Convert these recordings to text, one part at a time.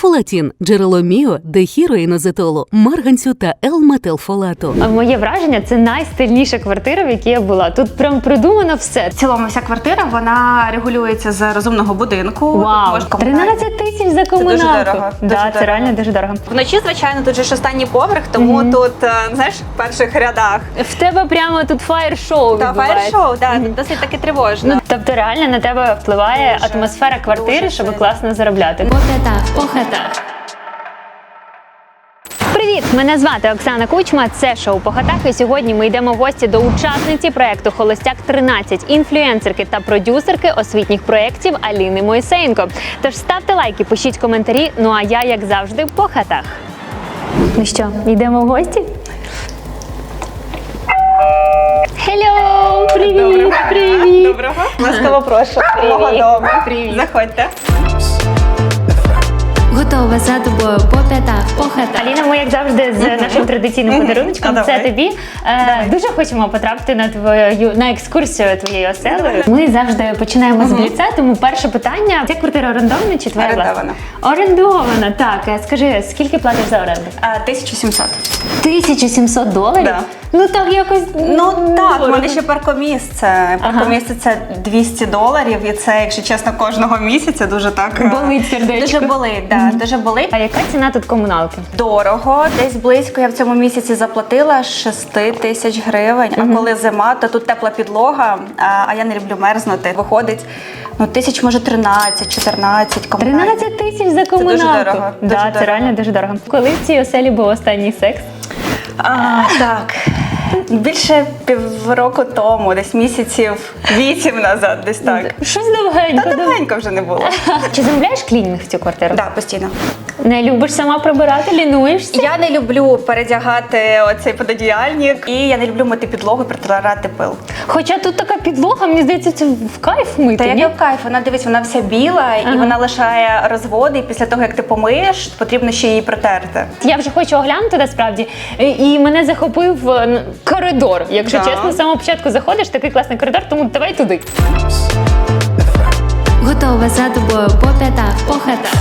Фолатін джерело міо, дехіроїнозетолу, марганцю та L-метилфолату. Моє враження це найстильніша квартира, в якій я була. Тут прям придумано все. В цілому вся квартира вона регулюється з розумного будинку. Вау, можна 13 тисяч за комуналку. дорого, дуже да, це дорого. реально дуже дорого. Вночі, звичайно, тут же ж останній поверх, тому тут, е, знаєш, в перших рядах. В тебе прямо тут фаєр-шоу Та фаєр-шоу, да, досить таки тривожно. Ну, тобто реально на тебе впливає Дуже, атмосфера квартири, дуже щоб класно заробляти. По хатах, по. Привіт! Мене звати Оксана Кучма. Це шоу по хатах. І сьогодні ми йдемо в гості до учасниці проекту Холостяк 13 інфлюенсерки та продюсерки освітніх проєктів Аліни Моїсеєнко. Тож ставте лайки, пишіть коментарі. Ну а я, як завжди, по хатах. Ну що, йдемо в гості? Хелло! Привіт! Привіт! Доброго. Ласкаво прошу. Дому. Привіт. Заходьте. Готова за тобою по п'ятах, по хатах. Аліна, ми як завжди з нашим традиційним подарунком. Це тобі. Е, дуже хочемо потрапити на твою на екскурсію твоєю оселею. Ми завжди починаємо з бліця, тому перше питання: ця квартира орендована чи твоя Орендована. власна? Орендована. Так, Е, скажи, скільки платиш за оренду? А, 1700. 1700 доларів? Да. Ну так якось. Ну так, дорого. в мене ще паркомісце. Паркомісце це 200 доларів, і це, якщо чесно, кожного місяця дуже так е, Болить сердечко. Дуже болить, да, дуже болить. А яка ціна тут комуналки? Дорого, десь близько я в цьому місяці заплатила 6 тисяч гривень. А коли зима, то тут тепла підлога, а, а я не люблю мерзнути. Виходить ну тисяч, може 13, 14 комунальних. 13 тисяч за комуналку. дорого, Да, дуже це дорого. реально дуже дорого. Коли в цій оселі був останній секс? А, так. Більше півроку тому, десь місяців вісім назад, десь так. Щось довгенько. Та давненько вже не було. Чи замовляєш клінінг в цю квартиру? Так, постійно. Не любиш сама прибирати, лінуєшся? Я не люблю передягати оцей пододіяльник, і я не люблю мити підлогу, протирати пил. Хоча тут така підлога, мені здається, це в кайф мити. Та ні? яка кайф, вона дивись, вона вся біла і вона лишає розводи. І після того, як ти помиєш, потрібно ще її протерти. Я вже хочу оглянути насправді, і і мене захопив е, н- коридор. Якщо Да. чесно, з самого початку заходиш, такий класний коридор, тому давай туди. Готова за тобою по п'ятах, по хатах.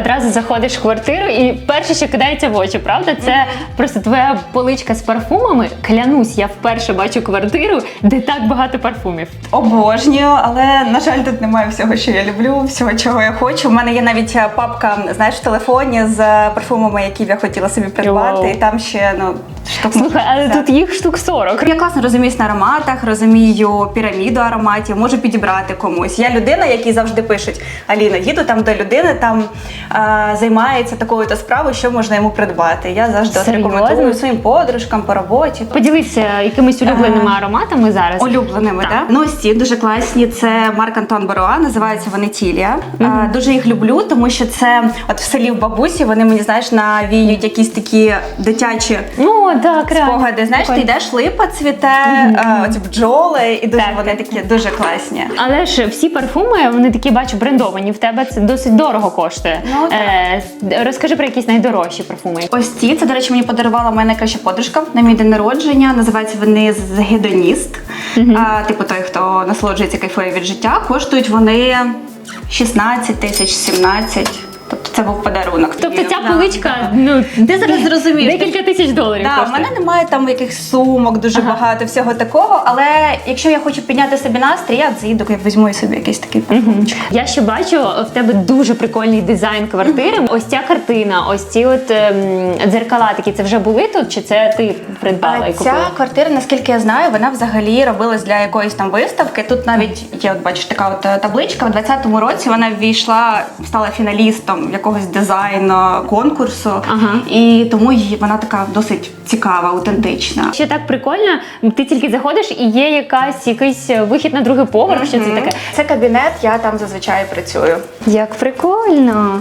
Одразу заходиш в квартиру, і перше, що кидається в очі, правда? Це просто твоя поличка з парфумами. Клянусь, я вперше бачу квартиру, де так багато парфумів. Обожнюю, але на жаль, тут немає всього, що я люблю, всього, чого я хочу. У мене є навіть е, папка, знаєш, в телефоні з е, парфумами, які б я хотіла собі придбати. І там ще ну штук. Слухай, але тут їх штук 40. Я класно розуміюсь на ароматах, розумію піраміду ароматів, можу підібрати комусь. Я людина, якій завжди пишуть: Аліна, їду там до людини, там а, займається такою то справою, що можна йому придбати. Я завжди от Серйозно? рекомендую своїм подружкам по роботі. Поділися якимись улюбленими ароматами зараз. Улюбленими, Так. так? Ну ось ці дуже класні. Це Марк Антон Боруа, називаються вони Тілія. А, Дуже їх люблю, тому що це от в селі в бабусі вони мені знаєш навіють якісь такі дитячі Ну, так, реально. спогади. Знаєш, ти йдеш, липа цвіте, а, оці бджоли, і дуже Так, вони такі дуже класні. Але ж всі парфуми, вони такі бачу брендовані. В тебе це досить дорого коштує. Ну, так. Е, розкажи про якісь найдорожчі парфуми. Ось ці, це, до речі, мені подарувала моя найкраща подружка на мій день народження. Називаються вони гедоніст. А, типу той, хто насолоджується кайфує від життя. Коштують вони 16 тисяч, 17. Тобто це був подарунок. Тобто ця поличка, ну Ти зараз зрозумієш. декілька тисяч доларів Да, в коштує. мене немає там якихось сумок, дуже багато всього такого. Але якщо я хочу підняти собі настрій, я заїду, я візьму собі якийсь такий парфумчик. Я ще бачу в тебе дуже прикольний дизайн квартири. Ось ця картина, ось ці от ем, дзеркала такі. Це вже були тут, чи це ти придбала А і ця купила? квартира, наскільки я знаю, вона взагалі робилась для якоїсь там виставки. Тут навіть є, от бачиш, така от е, табличка. У 20-му році вона ввійшла, стала фіналістом якогось дизайну конкурсу, Ага. і тому її вона така досить цікава, аутентична. Ще так прикольно, ти тільки заходиш і є якась якийсь вихід на другий поверх. Що це таке? Це кабінет, я там зазвичай працюю. Як прикольно.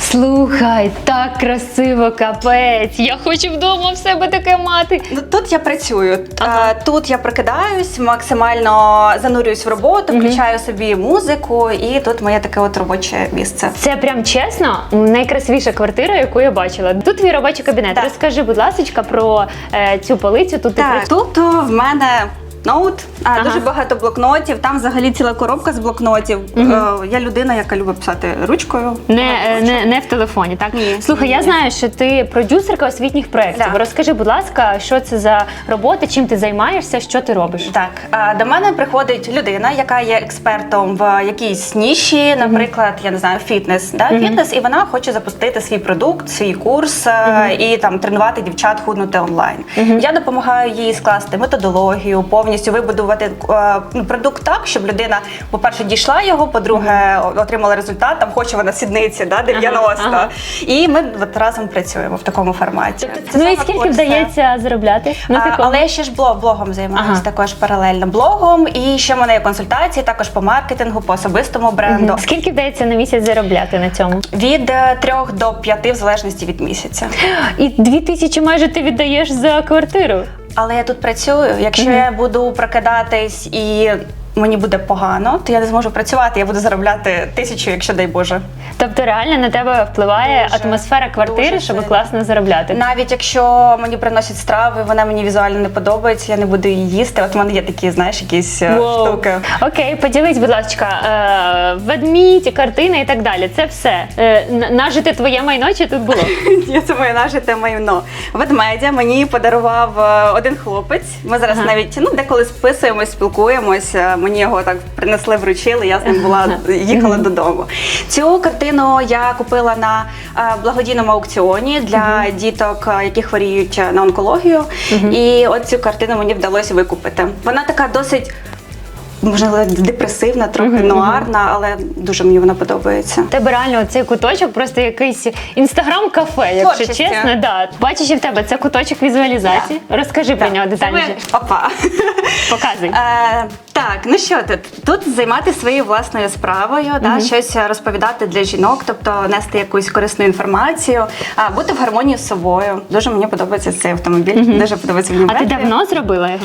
Слухай, так красиво, капець. Я хочу вдома в себе таке мати. Ну, тут я працюю. Ага. Е, Тут я прокидаюсь, максимально занурююсь в роботу, включаю собі музику, і тут моє таке от робоче місце. Це прям чесно найкрасивіша квартира, яку я бачила. Тут твій робочий кабінет. Так. Розкажи, будь ласка, про е, цю полицю. Тут ти Так, працюєш. тут о, в мене ноут, а, Ага. дуже багато блокнотів. Там взагалі ціла коробка з блокнотів. Е, я людина, яка любить писати ручкою. Не, е, не, не в телефоні, так? Ні, Слухай, ні, я ні. знаю, що ти продюсерка освітніх проєктів. Так. Розкажи, будь ласка, що це за робота, чим ти займаєшся, що ти робиш? Так, а, до мене приходить людина, яка є експертом в якійсь ніші, наприклад, я не знаю, фітнес, да, фітнес, і вона хоче запустити свій продукт, свій курс е, і там тренувати дівчат худнути онлайн. Я допомагаю їй скласти методологію, повністю вибудувати е, ну, продукт так, щоб людина, по-перше, дійшла його, по-друге, отримала результат. Там хоче вона сідниці, да, 90. ага. І ми от разом працюємо в такому форматі. Це ну і скільки курси. вдається заробляти? на А, але я ще ж блог, блогом займаюся Ага. також паралельно блогом. І ще в мене є консультації також по маркетингу, по особистому бренду. Скільки вдається на місяць заробляти на цьому? Від е, трьох до п'яти, в залежності від місяця. І дві тисячі майже ти віддаєш за квартиру. Але я тут працюю. Якщо я буду прокидатись і мені буде погано, то я не зможу працювати. Я буду заробляти тисячу, якщо дай Боже. Тобто реально на тебе впливає Дуже, атмосфера квартири, дуже щоб сильно. класно заробляти. Навіть якщо мені приносять страви, вона мені візуально не подобається, я не буду її їсти. От в мене є такі, знаєш, якісь е, Воу. штуки. Окей, поділись, будь ласка, е, ведмідь, картина і так далі. Це все. Е, н- нажите твоє майно чи тут було? Ні, це моє нажите майно. Ведмедя мені подарував е, один хлопець. Ми зараз навіть ну деколи списуємось, спілкуємось. Е, Мені його так принесли, вручили. Я з ним була їхала додому. Цю картину я купила на е, благодійному аукціоні для діток, е, які хворіють е, на онкологію. І от цю картину мені вдалося викупити. Вона така досить. Можливо, депресивна, трохи нуарна, але дуже мені вона подобається. Тебе реально цей куточок просто якийсь інстаграм-кафе, якщо чесно. Да. Бачиш, і в тебе це куточок візуалізації. Розкажи про нього детальніше. Опа. Показуй. Так, ну що тут? Тут займатися своєю власною справою, да, щось розповідати для жінок, тобто нести якусь корисну інформацію, а, бути в гармонії з собою. Дуже мені подобається цей автомобіль. Дуже подобається мені. А ти давно зробила його?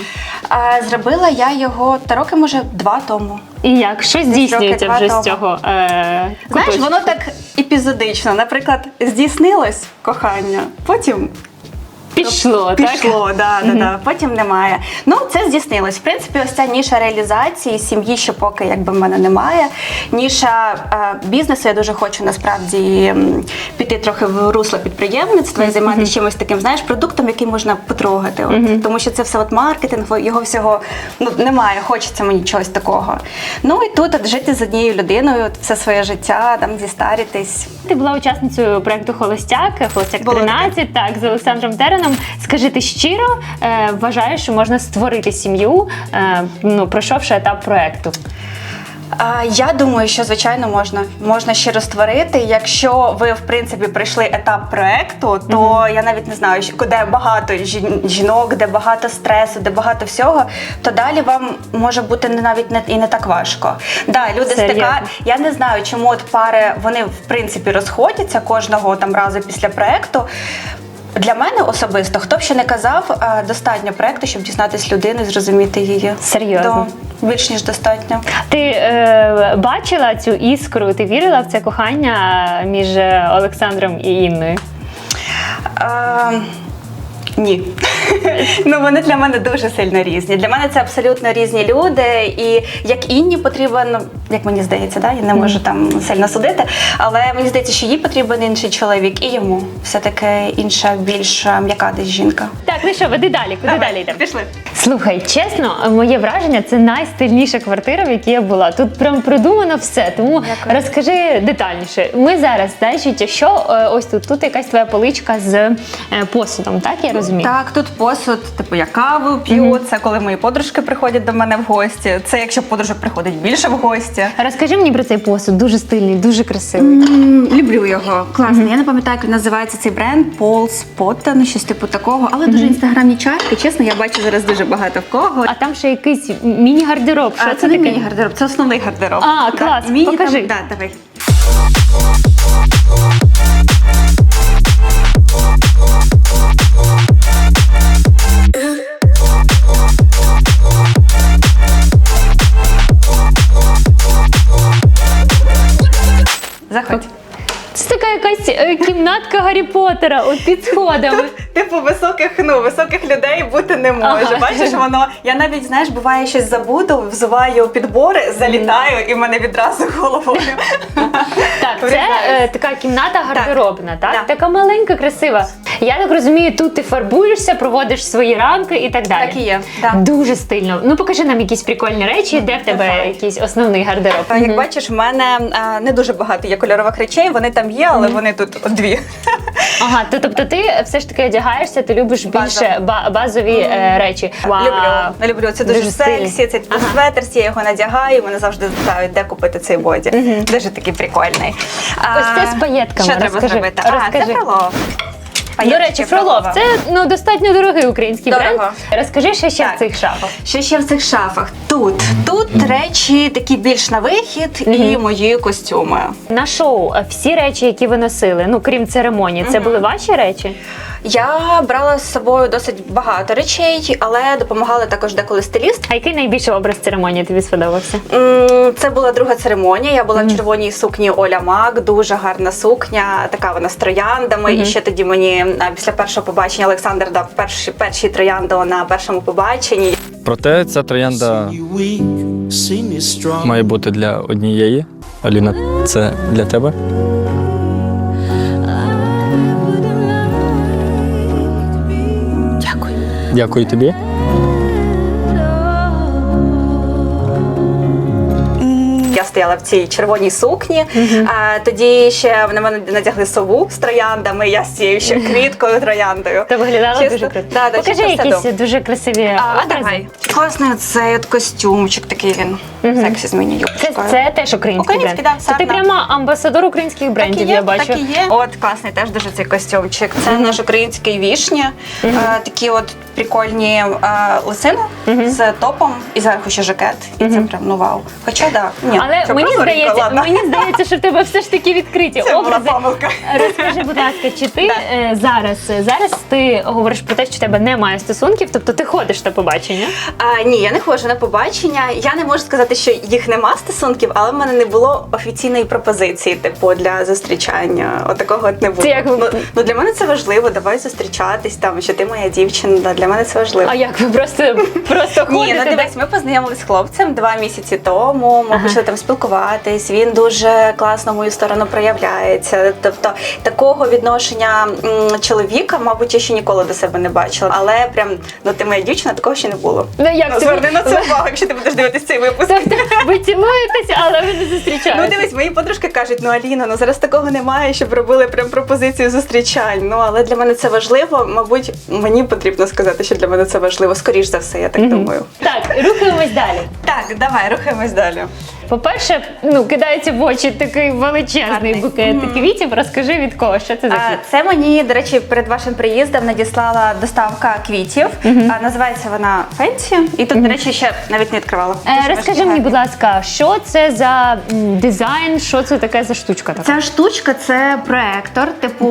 Е, зробила я його та роки, може, два тому. І як? Що здійснюється вже з цього? Е, Знаєш, воно так епізодично. Наприклад, здійснилось кохання, потім пішло, так? Пішло, да, да, да. потім немає. Ну, це здійснилось. В принципі, ось ця ніша реалізації сім'ї, що поки якби в мене немає. Ніша е, бізнесу, я дуже хочу насправді піти трохи в русло підприємництва і займатися чимось таким, знаєш, продуктом, який можна потрогати. От. Тому що це все от маркетинг, його всього ну, немає, хочеться мені чогось такого. Ну і тут от, жити з однією людиною, от, все своє життя, там зістаритись. Ти була учасницею проекту Холостяк, Холостяк 13, так, з Олександром Тереном. Скажи, ти щиро е, вважаєш, що можна створити сім'ю, е, ну, пройшовши етап проекту? А, Я думаю, що звичайно можна можна ще розтворити. Якщо ви в принципі пройшли етап проекту, то я навіть не знаю, де багато жінок, де багато стресу, де багато всього, то далі вам може бути не навіть не і не так важко. Да, люди стикають. Я не знаю, чому от пари вони в принципі розходяться кожного там разу після проекту. Для мене особисто, хто б ще не казав, достатньо проекту, щоб дізнатись людини, зрозуміти її. Серйозно? Да, більш ніж достатньо. Ти е, бачила цю іскру, ти вірила в це кохання між е, Олександром і Інною? А, ні. ну вони для мене дуже сильно різні. Для мене це абсолютно різні люди. І як Інні потрібен, як мені здається, да? я не можу там сильно судити, але мені здається, що їй потрібен інший чоловік, і йому все-таки інша, більш м'яка десь жінка. Так, ну що, веди далі, куди далі йдемо? Пішли. Слухай, чесно, моє враження це найстильніша квартира, в якій я була. Тут прям продумано все. Тому Дякую. розкажи детальніше. Ми зараз, значить, що е, ось тут, тут якась твоя поличка з е, посудом, так я розумію? Так, тут посуд, типу, я каву п'ю. Це коли мої подружки приходять до мене в гості. Це якщо подружок приходить більше в гості. Розкажи мені про цей посуд, дуже стильний, дуже красивий. М, Люблю його. Класний. Я не пам'ятаю, як називається цей бренд Paul Spotten, щось типу такого. Але дуже інстаграмні чашки. Чесно, я бачу зараз дуже багато в кого. А там ще якийсь міні-гардероб. Що А, це, це не таке? міні-гардероб, це основний гардероб. А, клас, Міні покажи. Там, да, давай. Якась е, кімнатка Гаррі Поттера от під сходами. Типу високих, ну високих людей бути не може. Ага. Бачиш, воно я навіть знаєш, буває щось забуду, взуваю підбори, залітаю, і в мене відразу головою. Так, це е, така кімната гардеробна, так? Так. Така маленька, красива. Я так розумію, тут ти фарбуєшся, проводиш свої ранки і так далі. Так і є, так. Дуже стильно. Ну покажи нам якісь прикольні речі, де в тебе Давай. якийсь основний гардероб. Та, Як бачиш, в мене а, не дуже багато є кольорових речей, вони там є, але вони тут дві. Ага, то, тобто ти все ж таки одягаєшся, ти любиш більше ба- базові е, речі. Люблю. Люблю. Це дуже, Дуже стильно. сексі, це ага. светерс, я його надягаю, і мене завжди питають, де купити цей боді. Дуже такий прикольний. А, Ось це з паєтками, Що треба розкажи, зробити? А, розкажи. це фролов. До речі, Фролов, це ну достатньо дорогий український Дорого. бренд. Розкажи ще ще Так. в цих шафах. Що ще в цих шафах? Тут. Тут речі такі більш на вихід і мої костюми. На шоу всі речі, які ви носили, ну крім церемонії, це були ваші речі? Я брала з собою досить багато речей, але допомагала також деколи стиліст. А який найбільший образ церемонії тобі сподобався? Це була друга церемонія. Я була в червоній сукні Оля Мак, дуже гарна сукня, така вона з трояндами. І ще тоді мені після першого побачення Олександр дав перші перші троянди на першому побаченні. Проте ця троянда має бути для однієї. Аліна, це для тебе. Дякую. Дякую тобі. Стояла в цій червоній сукні. А, тоді ще на мене надягли сову з трояндами. Я з цією ще квіткою трояндою. Та виглядала Чисто- дуже круто. Да, да, Покажи чисто якісь дуже красиві А, образи. давай. Класний цей от костюмчик, такий він. Сексі з Це, міні-юбкою. це теж український Український, бренд. да, То ти сарна. прямо амбасадор українських брендів, Так і є, я бачу. Так і є. От класний теж дуже цей костюмчик. Це наш український вішня. Е, такі от прикольні е, лисини з топом і зверху ще жакет. І це прям ну вау. Хоча да, ні, Але мені прозоренько, здається, ладно. мені здається, що в тебе все ж таки відкриті Це була образи. помилка. Розкажи, будь ласка, чи ти е, зараз зараз ти говориш про те, що в тебе немає стосунків, тобто ти ходиш на побачення? А, ні, я не ходжу на побачення. Я не можу сказати, що їх нема стосунків, але в мене не було офіційної пропозиції, типу, для зустрічання. От от не було. Це як ви- ну, ну для мене це важливо. Давай зустрічатись там, що ти моя дівчина. Для мене це важливо. А як ви просто просто Ні, ну дивись, ми познайомились з хлопцем два місяці тому. Ми почали там спілкуватись. Він дуже класно в мою сторону проявляється. Тобто такого відношення м, чоловіка, мабуть, я ще ніколи до себе не бачила. Але прям ну ти моя дівчина, такого ще не було. Ну як Ну, це? зверни на це увагу, якщо ти будеш дивитися цей випуск. Ви цілуєтеся, але ви не зустрічаєтеся. Ну дивись, мої подружки кажуть, ну Аліна, ну зараз такого немає, щоб робили прям пропозицію зустрічань. Ну але для мене це важливо. Мабуть, мені потрібно сказати, що для мене це важливо. Скоріш за все, я так думаю. Так, рухаємось далі. Так, давай, рухаємось далі. По-перше, ну кидається в очі такий величезний Гарний. букет квітів. Розкажи від кого, що це за квіт? Це мені, до речі, перед вашим приїздом надіслала доставка квітів. А, Називається вона Фенсі. І тут, до речі, ще навіть не відкривала. Е, Дуже Розкажи важкі мені, будь ласка, що це за м, дизайн, що це таке за штучка така? Ця штучка це проектор. Типу,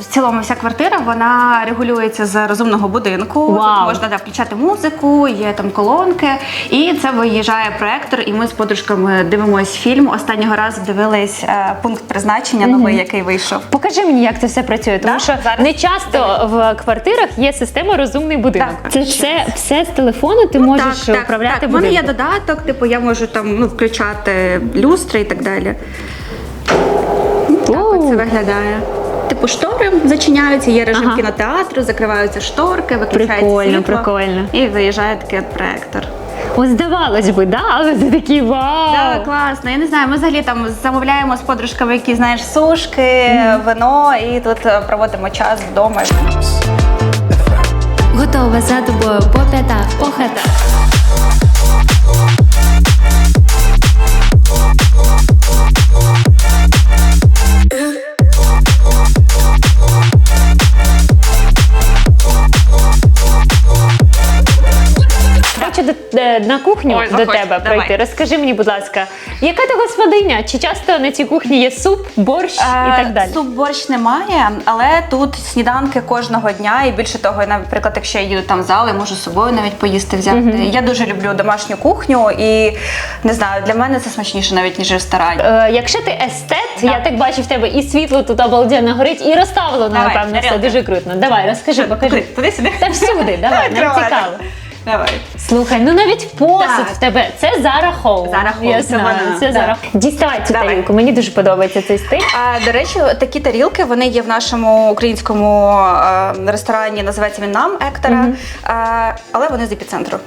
в цілому вся квартира вона регулюється з розумного будинку. Вау. Тут можна да, включати музику, є там колонки, і це виїжджає проектор. І ми з подружками дивимось фільм. Останнього разу дивились е, пункт призначення, новий, який вийшов. Покажи мені, як це все працює, тому Да, що зараз. не часто в квартирах є система розумний будинок. Так. Це все, все з телефону. Ти можеш управляти так. У мене є додаток, типу я можу там ну, включати люстри і так далі. Так от це виглядає. Типу штори зачиняються, є режим Ага. кінотеатру, закриваються шторки, виключається Прикольно, світло. прикольно. І виїжджає такий от проектор. Ось здавалось би, да, але це такий вау. Так, класно. Я не знаю, ми взагалі там замовляємо з подружками, які знаєш, сушки, вино, і тут е, проводимо час вдома. Готова за тобою по п'ятах, по хатах. На кухню Ой, до заходь, тебе давай. пройти. Розкажи мені, будь ласка, яка ти господиня? Чи часто на цій кухні є суп, борщ і так далі? Е, Суп борщ немає, але тут сніданки кожного дня. І більше того, я, наприклад, якщо я їду там в зал, я можу з собою навіть поїсти взяти. Я дуже люблю домашню кухню, і не знаю, для мене це смачніше навіть ніж в ресторані. Е, якщо ти естет, я так бачу в тебе і світло тут обалденно горить, і розставлено, напевно, все дуже круто. Давай, розкажи, покажи. Туди сюди. Та всюди, давай, нам цікаво. Давай. Слухай, ну навіть посуд Так. в тебе це зарахов зарахов. Я це вона, це да. Zara. Діставай цю Давай. тарілку, мені дуже подобається цей стиль. А, до речі, такі тарілки вони є в нашому українському е, ресторані, називається він нам Ектора, е, але вони з епіцентру.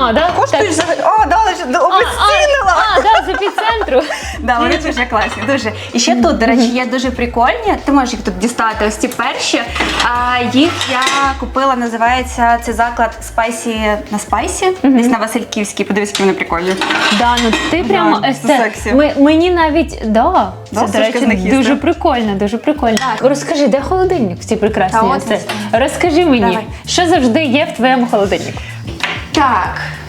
А, да? Коштують Так. взагалі. О, да, А, обезцінила! а, а, да, з епіцентру. Да, вони дуже класні, дуже. І ще тут, до речі, є дуже прикольні. Ти можеш їх тут дістати, ось ці перші. А, їх я купила, називається цей заклад Спайсі на Спайсі, десь на Васильківській. Подивись, які вони прикольні. Да, ну ти прямо це естет. сексі. Ми, мені навіть да, Да, це, до речі, дуже прикольно, дуже прикольно. Так. Розкажи, де холодильник в цій прекрасній. Розкажи мені, Давай. що завжди є в твоєму холодильнику? Так.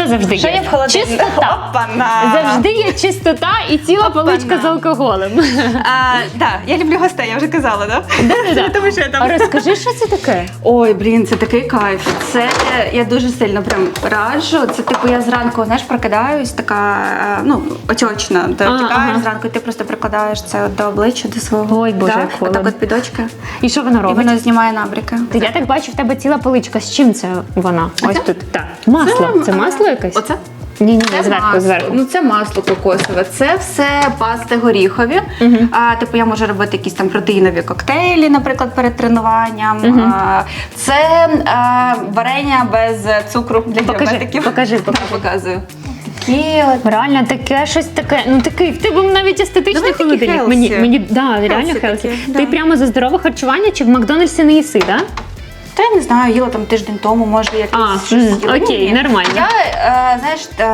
Що завжди Що є? є в? Чистота. Опана! Завжди є чистота і ціла поличка з алкоголем. А, да, я люблю гостей, я вже казала, да? Да-да-да. Тому що я там. А розкажи, що це таке? Ой, блін, це такий кайф. Це я дуже сильно прям раджу. Це типу я зранку, знаєш, прокидаюсь, така е, ну отечна. Ти А, втікаєш ага. зранку, і ти просто прикладаєш це до обличчя, до свого. Ой, Боже, да? Отак от під очки. І що воно робить? І воно знімає набріки. Я так бачу, в тебе ціла поличка. З чим це вона? Ось тут. Так. Масло. Це масло якесь? Оце? Ні, ні, Це зверху, масло. зверху. Ну це масло кокосове. Це все пасти горіхові. А, типу я можу робити якісь там протеїнові коктейлі, наприклад, перед тренуванням. А, це а, варення без цукру для Покажи, діабетиків. покажи, Да, покажи. показую. Такі от. Реально таке щось таке. Ну такий, в тебе навіть естетичний Давай такі холодильник. Мені, мені да, реально хелсі. такі, Ти да. прямо за здорове харчування чи в Макдональдсі не їси, да? Та я не знаю, їла там тиждень тому, може якийсь А, щось м, їла. окей, Ні. нормально. Я, е, знаєш, е,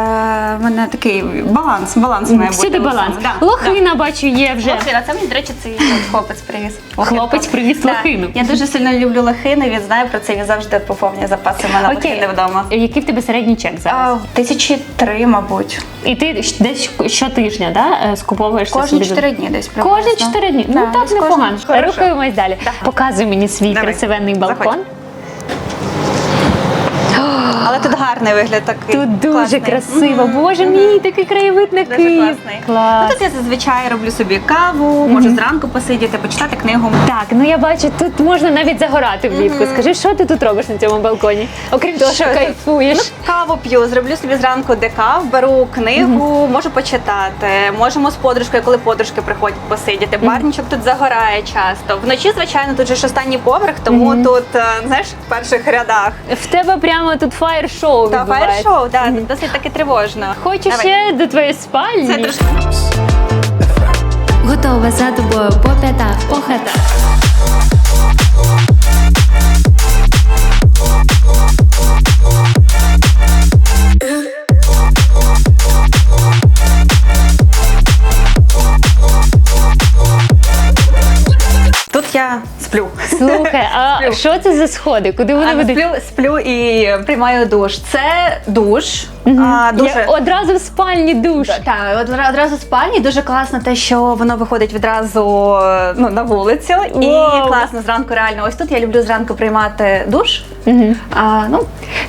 в мене такий баланс, баланс має бути. Всюди баланс. Да, Лохина, бачу, є вже. Лохина, це мені, до речі, цей хлопець привіз. Хлопець привіз Да. лохину. Я дуже сильно люблю лохини, він знає про це, він завжди поповнює запаси в мене Окей. лохини вдома. Який в тебе середній чек зараз? А, Тисячі три, мабуть. І ти щ- десь щотижня, да, е, скуповуєшся Кожні собі? чотири дні десь Кожні приблизно. чотири дні. Да, ну так десь непогано. Хорошо. Рухаємось далі. Показуй мені свій Давай. красивенний балкон. Заходь. Але тут гарний вигляд такий. Тут дуже класний. красиво. Боже мій, такий краєвид на Дуже Київ. класний. Клас. Ну, тут я зазвичай роблю собі каву, можу зранку посидіти, почитати книгу. Так, ну я бачу, тут можна навіть загорати влітку. Скажи, що ти тут робиш на цьому балконі? Окрім того, що Що? кайфуєш. Ну, каву п'ю, зроблю собі зранку декав, беру книгу, можу почитати. Можемо з подружкою, коли подружки приходять посидіти. Барнічок тут загорає часто. Вночі, звичайно, тут же ж останній поверх, тому тут, е, знаєш, в перших рядах. В тебе прямо тут фаєр-шоу Та відбувається. фаєр-шоу, да, досить таки тривожно. Хочу Давай. ще до твоєї спальні. Це трошки Готова за тобою по п'ятах, по хатах. Слухай, а що це за сходи? Куди вони А, ведуть? сплю, сплю і приймаю душ. Це душ. А, дуже... Я одразу в спальні душ. Так, одразу в спальні дуже класно те, що воно виходить відразу ну, на вулицю. І класно зранку реально. Ось тут я люблю зранку приймати душ. А, ну,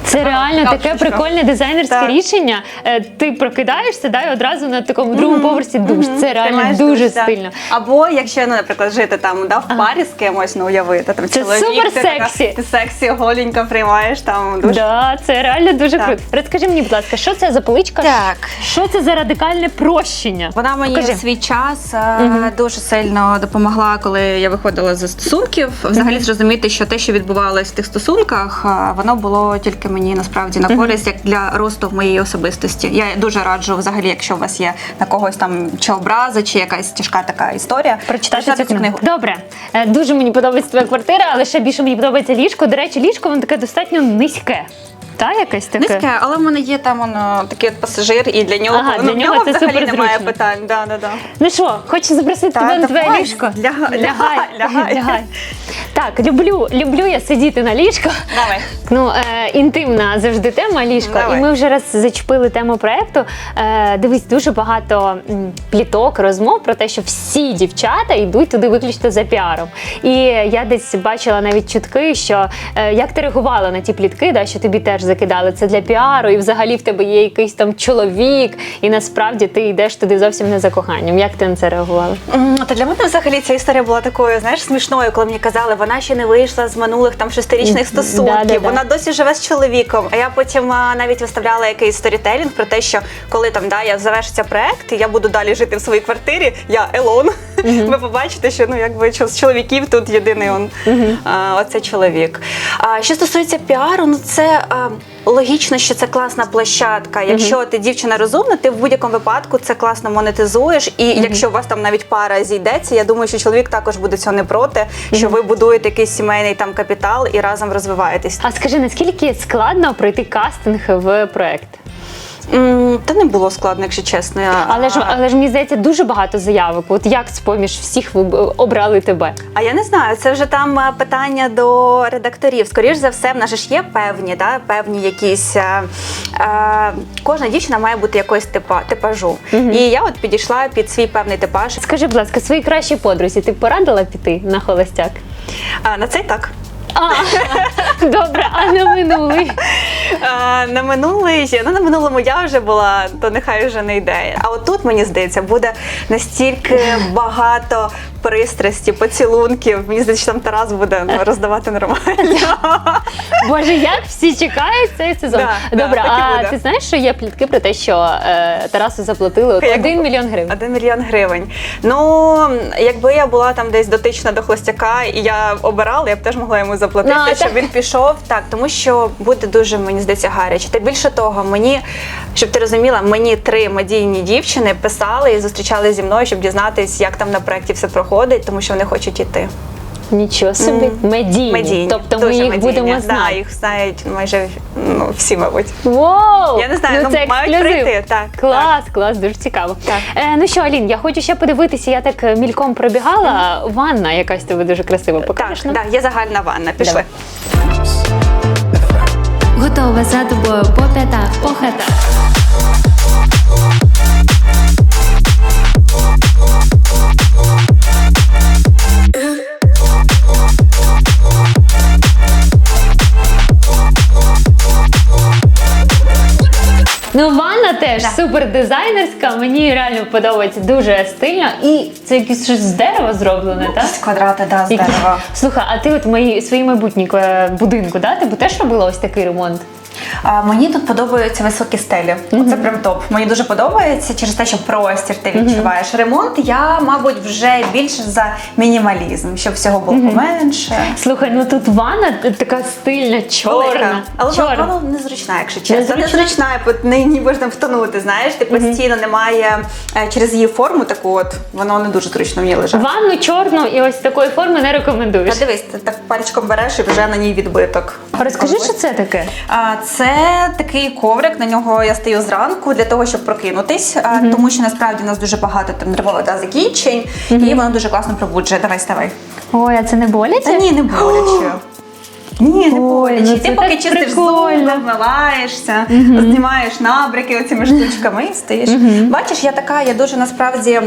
Це реально таке капсучка. прикольне дизайнерське Так. рішення. Е, Ти прокидаєшся да, і одразу на такому другому поверсі душ. Це реально приймаєш дуже душ, так. Або якщо, ну, наприклад, жити там да, в парі з кимось, ну уявити. Там, Це чоловік, супер ти така- сексі. Ти сексі, голенько приймаєш там душ. Да, це реально дуже Так. круто. Розкажи мені, будь ласка, що це за поличка? Так. Що це за радикальне прощення? Вона мені Покажи. свій час е, дуже сильно допомогла, коли я виходила з стосунків. Взагалі зрозуміти, що те, що відбувалось в тих стосунках, е, воно було тільки мені насправді на користь, як для росту в моїй особистості. Я дуже раджу, взагалі, якщо у вас є на когось там чи образа, чи якась тяжка така історія, Прочитати цю книгу. Добре, Е, дуже мені подобається твоя квартира, але ще більше мені подобається ліжко. До речі, ліжко воно таке достатньо низьке. Та якесь таке? Низьке, але в мене є там воно такий от пасажир, і для нього, Ага, ну, для в нього нього це взагалі суперзручно. немає питань. Да, да, да. Ну що, хочу запросити Та, тебе на твоє ліжко? ляга- лягай, лягай, лягай. лягай. Так, люблю, люблю я сидіти на ліжку. Давай. Ну, е, інтимна завжди тема ліжко. Давай. І ми вже раз зачепили тему проекту. Е, дивись, дуже багато м, пліток, розмов про те, що всі дівчата йдуть туди виключно за піаром. І я десь бачила навіть чутки, що е, як ти реагувала на ті плітки, да, що тобі теж закидали це для піару, і взагалі в тебе є якийсь там чоловік, і насправді ти йдеш туди зовсім не за коханням. Як ти на це реагувала? М, Та для мене взагалі ця історія була такою, знаєш, смішною, коли мені казали, вона ще не вийшла з минулих там шестирічних стосунків, Да-да-да. вона досі живе з чоловіком. А я потім а, навіть виставляла якийсь сторітелінг про те, що коли там да, я завершиться проект, і я буду далі жити в своїй квартирі, я Елон. Ви побачите, що ну якби чо- з чоловіків тут єдиний он а, оце чоловік. А що стосується піару, ну це а, логічно, що це класна площадка. Якщо ти дівчина розумна, ти в будь-якому випадку це класно монетизуєш. І якщо у вас там навіть пара зійдеться, я думаю, що чоловік також буде цього не проти, що ви будуєте якийсь сімейний там капітал і разом розвиваєтесь. А скажи, наскільки складно пройти кастинг в проект? М, Та не було складно, якщо чесно. Я- Але ж але ж мені здається дуже багато заявок. От як з поміж всіх ви б- обрали тебе? А я не знаю, це вже там е, питання до редакторів. Скоріш за все, в нас же ж є певні, да, певні якісь. Е, е, кожна дівчина має бути якоюсь типа, типажу. І я от підійшла під свій певний типаж. Скажи, будь ласка, своїй кращій подрузі ти б порадила піти на холостяк? А, на цей так. А, добре, а на минулий. А, на минулий, ну на минулому я вже була, то нехай вже не йде. А от тут мені здається, буде настільки багато пристрасті, поцілунків. Мені здається, що там Тарас буде ну, роздавати нормально. Боже, як всі чекають цей сезон. Да, да, Добре, так і а буде. ти знаєш, що є плітки про те, що е, Тарасу заплатили от Як- один мільйон гривень? Один мільйон гривень. Ну, якби я була там десь дотична до хлостяка, і я обирала, я б теж могла йому заплатити, Ну, щоб так. він пішов. Так, тому що буде дуже, мені здається, гаряче. Та більше того, мені, щоб ти розуміла, мені три медійні дівчини писали і зустрічали зі мною, щоб дізнатись, як там на проєкті все проходить, тому що вони хочуть іти. Нічого собі. Медійні. Медійні. Тобто ми їх медійні. будемо Да, знати. їх знають майже ну, всі, мабуть. Воу! Я не знаю, ну, це мають ексклюзив. прийти, так, Клас, клас, дуже цікаво. Так. Е, ну що, Алін, я хочу ще подивитися, я так е, мільком пробігала. Ванна якась тебе дуже красива. Покажеш Так, нам? да, є загальна ванна. Пішли. Готова за тобою по п'ятах, по хатах. Теж супер дизайнерська. Мені реально подобається дуже стильно. І це якесь щось з дерева зроблене, так? квадрата, да, з Які... дерева. Слухай, а ти от мої свої майбутні будинку, да? Ти б теж робила ось такий ремонт? А, мені тут подобаються високі стелі. Це прям топ. Мені дуже подобається через те, що простір ти відчуваєш. Ремонт я, мабуть, вже більше за мінімалізм, щоб всього було поменше. Слухай, ну тут ванна така стильна, чорна. Велика. Але чорна. вона незручна, якщо чесно. Незручна? Пот- не, можна втонути, знаєш, ти постійно немає е, через її форму таку от, воно не дуже зручно в ній лежати. Ванну чорну і ось такої форми не рекомендуєш. А дивись, ти так пальчиком береш і вже на ній відбиток. Розкажи, що це таке? А, Це такий коврик, на нього я стаю зранку для того, щоб прокинутись, а, тому що насправді у нас дуже багато там нервових да, закінчень, і воно дуже класно пробуджує. Давай, ставай. Ой, а це не боляче? Та ні, не боляче. Ні, не боляче. ну ти поки чистиш зуби, вмиваєшся, знімаєш набряки оцими штучками і стоїш. Бачиш, я така, я дуже насправді,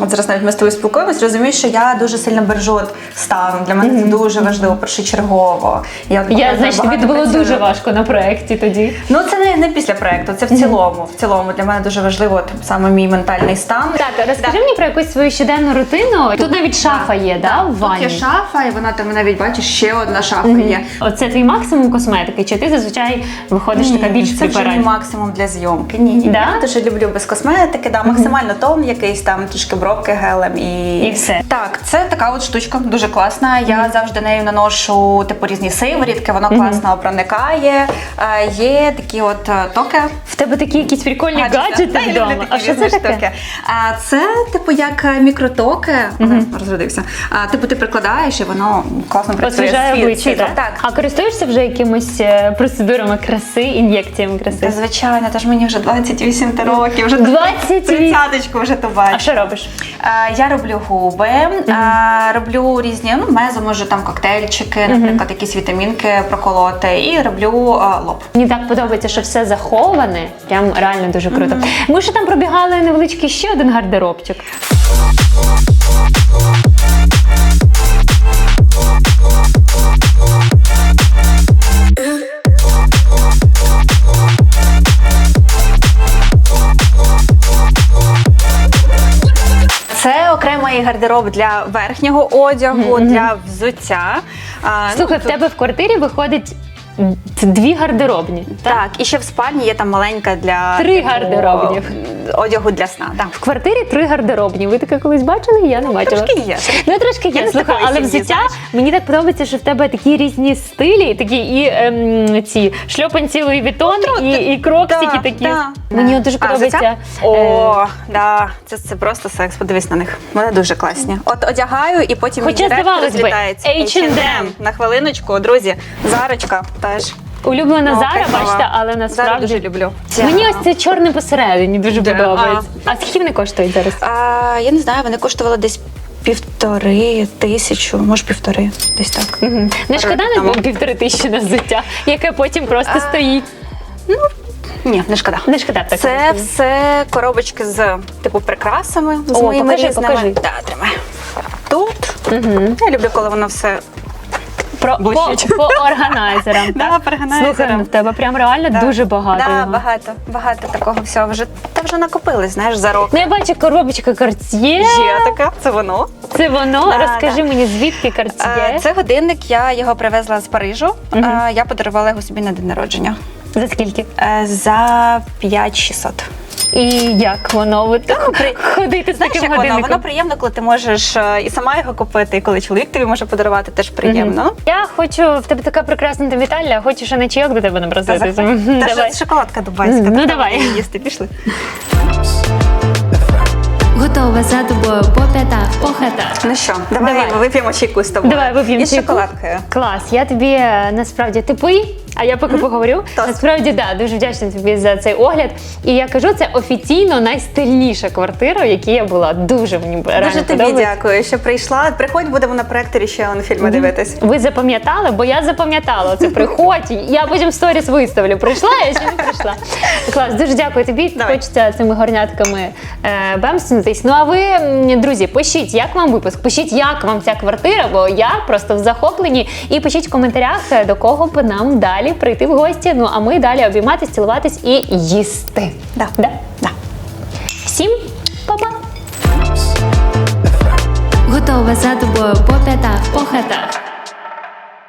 от зараз навіть ми з тобою спілкуємось, розумію, що я дуже сильно бережу от стан. Для мене це дуже важливо, першочергово. Я, от Я, значить, тобі було працюю. дуже важко на проєкті тоді. Ну це не, не після проекту, це в цілому. В цілому для мене дуже важливо от, саме мій ментальний стан. Так, розкажи мені про якусь свою щоденну рутину. Тут навіть шафа є, да, в Тут є шафа, і вона там навіть бачиш, ще одна шафа є. Оце твій максимум косметики, чи ти зазвичай виходиш така більш це вже мій максимум для зйомки. Ні, ні. Да? Я дуже люблю без косметики, да, максимально тон якийсь там, трішки бровки гелем і. І все. Так, це така от штучка, дуже класна. Я завжди нею наношу типу різні сиворітки, воно класно проникає. Е, Є такі от е, токи. В тебе такі якісь прикольні гаджети Та, я люблю вдома. такі А що це таке? штуки. А це типу як е, мікротоки, mm розродився. А типу ти прикладаєш і воно класно працює. Освіжає обличчя, світло. так? Так, А користуєшся вже якимось е, процедурами краси, ін'єкціями Та, краси? звичайно, тож мені вже 28 років, вже 28? тридцяточку вже то А що робиш? Е, Я роблю губи, е, роблю різні ну, мезо, можу там коктейльчики, наприклад, якісь вітамінки проколоти, і роблю е, лоб. Мені так подобається, що все заховане. Прям реально дуже круто. Ми ще там пробігали невеличкий ще один гардеробчик. Це окремий гардероб для верхнього одягу, для взуття. А, ну, в в тебе в квартирі виходить м, дві гардеробні. Так? Так, і ще в спальні є там маленька для Три типу, гардеробні. одягу для сна. Так. В квартирі три гардеробні. Ви таке колись бачили? Я не бачила. Трошки є. Ну трошки є. Слухай, але сім'ї, взуття знаєш. мені так подобається, що в тебе такі різні стилі, такі і ем, ці шльопанці Луї Вітон, і, і кроксики Да, такі. да. Мені от дуже А, подобається. взуття? е, О, да, це, це просто секс. Подивись на них. Вони дуже класні. От одягаю і потім Хоча, директ здавалось би, розлітається. H&M. На хвилиночку, друзі, зарочка теж. Улюблена Ну, Зара, кайфова. бачите, але Зараз насправді дуже люблю. Мені ось це чорне посередині дуже Да. подобається. А скільки вони коштують зараз? А, я не знаю, вони коштували десь півтори тисячу, може півтори, десь так. Мгм. Не шкода на Тому- півтори тисячі на взуття, яке потім просто стоїть. Ні, не шкода. Не шкода так. Це все коробочки з типу прикрасами з О, моїми покажи, різними. покажи. Да, тримай. Тут я люблю, коли воно все Про, по, по органайзерам. Да, по органайзерам. Слухай, ну в тебе прям реально Да. дуже багато. Да, його. багато, багато такого всього. Вже та вже накопили, знаєш, за роки. Ну я бачу коробочка Cartier. Є таке, це воно. Це воно. Да, Розкажи да. мені, звідки Е, Cartier? Це годинник, я його привезла з Парижу. Е, Я подарувала його собі на день народження. За скільки? Е, За 5600. І як воно ви так ходити з Знаєш, таким як воно? Воно приємно, коли ти можеш е, і сама його купити, і коли чоловік тобі може подарувати, теж приємно. Я хочу в тебе така прекрасна та Віталія, хочу ще на чайок до тебе Та Та Давай. шоколадка дубайська. Ну, так там давай. їсти. Пішли. Готова за тобою по п'ятах, по хатах. Ну що, давай, Давай. вип'ємо чайку з тобою. Давай вип'ємо чайку. шоколадкою. Клас, я тобі е, насправді ти пий, а я поки поговорю. Насправді да, дуже вдячна тобі за цей огляд. І я кажу, це офіційно найстильніша квартира, в якій я була. Дуже мені реально Дуже тобі подобається. дякую, що прийшла. Приходь, будемо на проекторі ще он фільми дивитись. Ви запам'ятали, бо я запам'ятала це. Приходь, я потім сторіс виставлю. Прийшла, я ще не прийшла. Клас, дуже дякую тобі. Давай. Хочеться цими горнятками е, бемснутись. Ну а ви, м, друзі, пишіть, як вам випуск, пишіть, як вам ця квартира, бо я просто в захопленні. І пишіть в коментарях, е, до кого б нам далі прийти в гості. Ну а ми далі обійматись, цілуватись і їсти. Да. Да? Да. Всім па-па! Готова за тобою по п'ятах, по хатах.